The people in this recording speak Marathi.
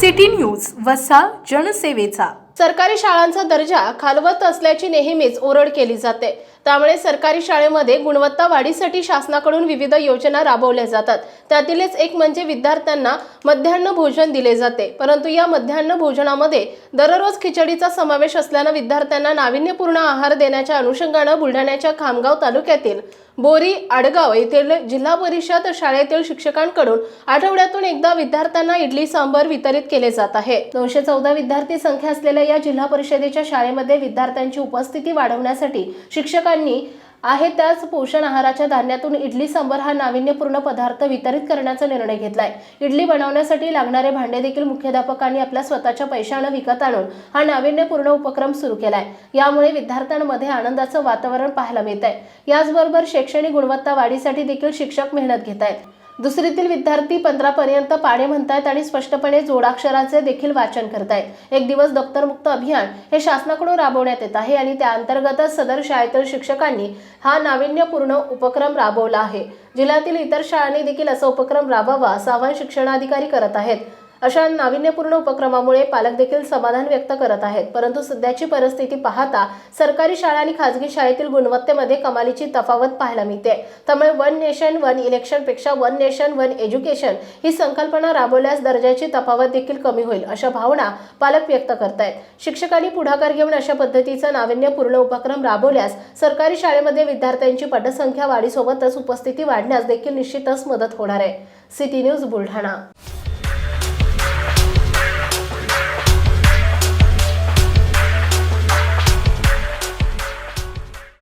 सिटी न्यूज वसा जनसेवेचा. सरकारी शाळांचा दर्जा खालवत असल्याची नेहमीच ओरड केली जाते. त्यामुळे सरकारी शाळेमध्ये गुणवत्ता वाढीसाठी शासनाकडून विविध योजना राबवल्या जातात. त्यातीलच एक म्हणजे विद्यार्थ्यांना मध्यान्ह भोजन दिले जाते. परंतु या मध्यान्ह भोजनामध्ये दररोज खिचडीचा समावेश असल्यानं विद्यार्थ्यांना नाविन्यपूर्ण आहार देण्याच्या अनुषंगानं बुलढाण्याच्या खामगाव तालुक्यातील बोरी आडगाव येथील जिल्हा परिषद शाळेतील शिक्षकांकडून आठवड्यातून एकदा विद्यार्थ्यांना इडली सांबर वितरित केले जात आहे. दोनशे चौदा विद्यार्थी संख्या असलेल्या या जिल्हा परिषदेच्या शाळेमध्ये विद्यार्थ्यांची उपस्थिती वाढवण्यासाठी शिक्षकांनी आहे त्याच पोषण आहाराच्या धान्यातून इडली सांबर हा नाविन्यपूर्ण पदार्थ वितरित करण्याचा निर्णय घेतलाय. इडली बनवण्यासाठी लागणारे भांडे देखील मुख्याध्यापकांनी आपल्या स्वतःच्या पैशानं विकत आणून हा नाविन्यपूर्ण उपक्रम सुरू केलाय. यामुळे विद्यार्थ्यांमध्ये आनंदाचं वातावरण पाहायला मिळत आहे याचबरोबर शैक्षणिक गुणवत्ता वाढीसाठी देखील शिक्षक मेहनत घेत आहेत दुसरीतील विद्यार्थी पंधरा पर्यंत पाढे म्हणतायत आणि स्पष्टपणे जोडाक्षराचे देखील वाचन करतायत. एक दिवस दप्तरमुक्त अभियान हे शासनाकडून राबवण्यात येत आहे आणि त्या अंतर्गतच सदर शाळेतील शिक्षकांनी हा नाविन्यपूर्ण उपक्रम राबवला आहे. जिल्ह्यातील इतर शाळांनी देखील असा उपक्रम राबवावा असं आवाहन शिक्षणाधिकारी करत आहेत. अशा नाविन्यपूर्ण उपक्रमामुळे पालक देखील समाधान व्यक्त करत आहेत. परंतु सध्याची परिस्थिती पाहता सरकारी शाळा आणि खाजगी शाळेतील गुणवत्तेमध्ये कमालीची तफावत पाहायला मिळते. त्यामुळे वन नेशन वन इलेक्शनपेक्षा वन नेशन वन एज्युकेशन ही संकल्पना राबवल्यास दर्जाची तफावत देखील कमी होईल अशा भावना पालक व्यक्त करतायत. शिक्षकांनी पुढाकार घेऊन अशा पद्धतीचा नाविन्यपूर्ण उपक्रम राबवल्यास सरकारी शाळेमध्ये विद्यार्थ्यांची पटसंख्या वाढीसोबतच उपस्थिती वाढण्यास देखील निश्चितच मदत होणार आहे. City news Buldhana.